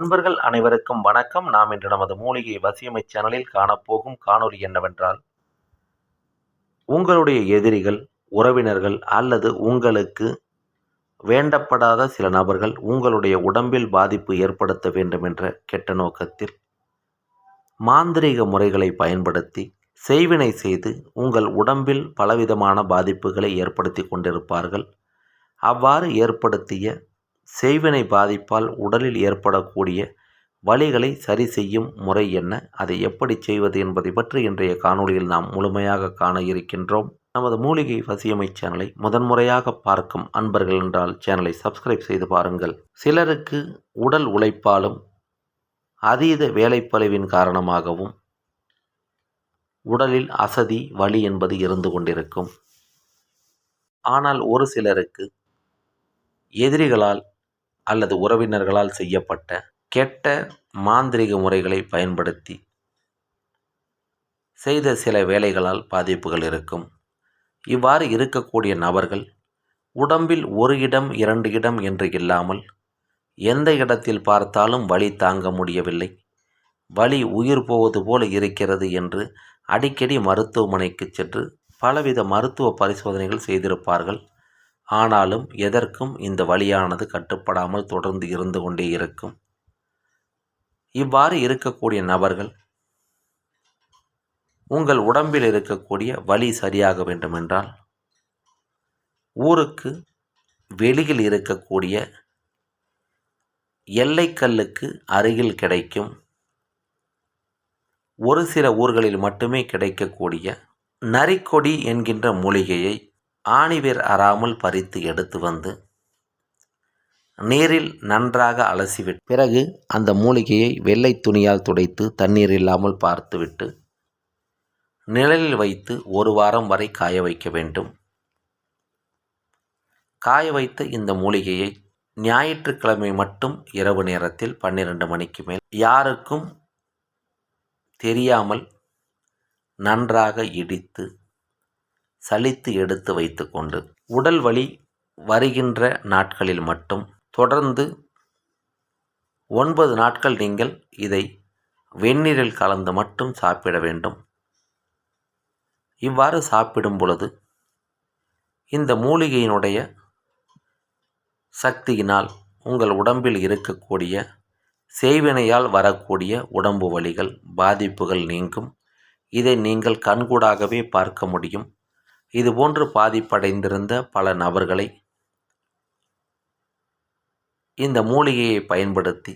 நண்பர்கள் அனைவருக்கும் வணக்கம். நாம் இன்று நமது மூலிகை வசியமை சேனலில் காணப்போகும் காணொளி என்னவென்றால் உங்களுடைய எதிரிகள் உறவினர்கள் அல்லது உங்களுக்கு வேண்டப்படாத சில நபர்கள் உங்களுடைய உடம்பில் பாதிப்பு ஏற்படுத்த வேண்டும் என்ற கெட்ட நோக்கத்தில் மாந்திரீக முறைகளை பயன்படுத்தி செய்வினை செய்து உங்கள் உடம்பில் பலவிதமான பாதிப்புகளை ஏற்படுத்தி கொண்டிருப்பார்கள். அவ்வாறு ஏற்படுத்திய செய்வினை பாதிப்பால் உடலில் ஏற்படக்கூடிய வலிகளை சரி செய்யும் முறை என்ன? அதை எப்படி செய்வது என்பதை பற்றி இன்றைய காணொளியில் நாம் முழுமையாக காண இருக்கின்றோம். நமது மூலிகை வசியமை சேனலை முதன்முறையாக பார்க்கும் அன்பர்கள் என்றால் சேனலை சப்ஸ்கிரைப் செய்து பாருங்கள். சிலருக்கு உடல் உழைப்பாலும் அதீத வேலைப்பளவின் காரணமாகவும் உடலில் அசதி வலி என்பது இருந்து கொண்டிருக்கும். ஆனால் ஒரு சிலருக்கு எதிரிகளால் அல்லது உறவினர்களால் செய்யப்பட்ட கெட்ட மாந்திரிக முறைகளை பயன்படுத்தி செய்த சில வேலைகளால் பாதிப்புகள் இருக்கும். இவ்வாறு இருக்கக்கூடிய நபர்கள் உடம்பில் ஒரு இடம் இரண்டு இடம் என்று இல்லாமல் எந்த இடத்தில் பார்த்தாலும் வலி தாங்க முடியவில்லை. வலி உயிர் போவது போல இருக்கிறது என்று அடிக்கடி மருத்துவமனைக்கு சென்று பலவித மருத்துவ பரிசோதனைகள் செய்திருப்பார்கள். ஆனாலும் எதற்கும் இந்த வழியானது கட்டுப்படாமல் தொடர்ந்து இருந்து கொண்டே இருக்கும். இவ்வாறு இருக்கக்கூடிய நபர்கள் உங்கள் உடம்பில் இருக்கக்கூடிய வலி சரியாக வேண்டுமென்றால் ஊருக்கு வெளியில் இருக்கக்கூடிய எல்லைக்கல்லுக்கு அருகில் கிடைக்கும் ஒரு சில ஊர்களில் மட்டுமே கிடைக்கக்கூடிய நரிக்கொடி என்கின்ற மூலிகையை ஆணிவேர் அறாமல் பறித்து எடுத்து வந்து நீரில் நன்றாக அலசிவிட்டு பிறகு அந்த மூலிகையை வெள்ளை துணியால் துடைத்து தண்ணீர் இல்லாமல் பார்த்துவிட்டு நிழலில் வைத்து ஒரு வாரம் வரை காய வைக்க வேண்டும். காய வைத்த இந்த மூலிகையை ஞாயிற்றுக்கிழமை மட்டும் இரவு நேரத்தில் பன்னிரண்டு மணிக்கு மேல் யாருக்கும் தெரியாமல் நன்றாக இடித்து சலித்து எடுத்து வைத்துக்கொண்டு உடல் வலி வருகின்ற நாட்களில் மட்டும். தொடர்ந்து ஒன்பது நாட்கள் நீங்கள் இதை வெந்நீரில் கலந்து மட்டும் சாப்பிட வேண்டும். இவ்வாறு சாப்பிடும் பொழுது இந்த மூலிகையினுடைய சக்தியினால் உங்கள் உடம்பில் இருக்கக்கூடிய செய்வினையால் வரக்கூடிய உடம்பு வலிகள் பாதிப்புகள் நீங்கும். இதை நீங்கள் கண்கூடாகவே பார்க்க முடியும். இதுபோன்று பாதிப்படைந்திருந்த பல நபர்களை இந்த மூலிகையை பயன்படுத்தி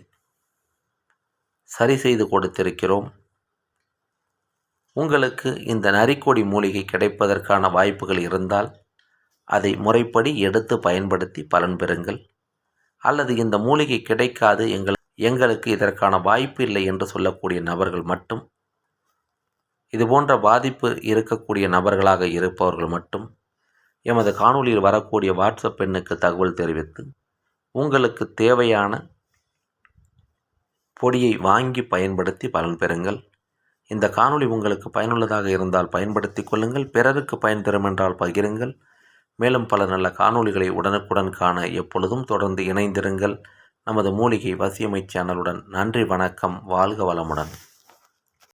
சரி செய்து கொடுத்திருக்கிறோம். உங்களுக்கு இந்த நரிக்கொடி மூலிகை கிடைப்பதற்கான வாய்ப்புகள் இருந்தால் அதை முறைப்படி எடுத்து பயன்படுத்தி பலன் பெறுங்கள். அல்லது இந்த மூலிகை கிடைக்காது எங்கள் எங்களுக்கு இதற்கான வாய்ப்பு இல்லை என்று சொல்லக்கூடிய நபர்கள் மட்டும் இது போன்ற பாதிப்பு இருக்கக்கூடிய நபர்களாக இருப்பவர்கள் மட்டும் எமது காணொலியில் வரக்கூடிய வாட்ஸ்அப் எண்ணுக்கு தகவல் தெரிவித்து உங்களுக்கு தேவையான பொடியை வாங்கி பயன்படுத்தி பலன் பெறுங்கள். இந்த காணொளி உங்களுக்கு பயனுள்ளதாக இருந்தால் பயன்படுத்தி கொள்ளுங்கள். பிறருக்கு பயன் தரும் என்றால் பகிருங்கள். மேலும் பல நல்ல காணொளிகளை உடனுக்குடன் காண எப்பொழுதும் தொடர்ந்து இணைந்திருங்கள். நமது மூலிகை வசியமை சேனலுடன் நன்றி வணக்கம். வாழ்க வளமுடன்.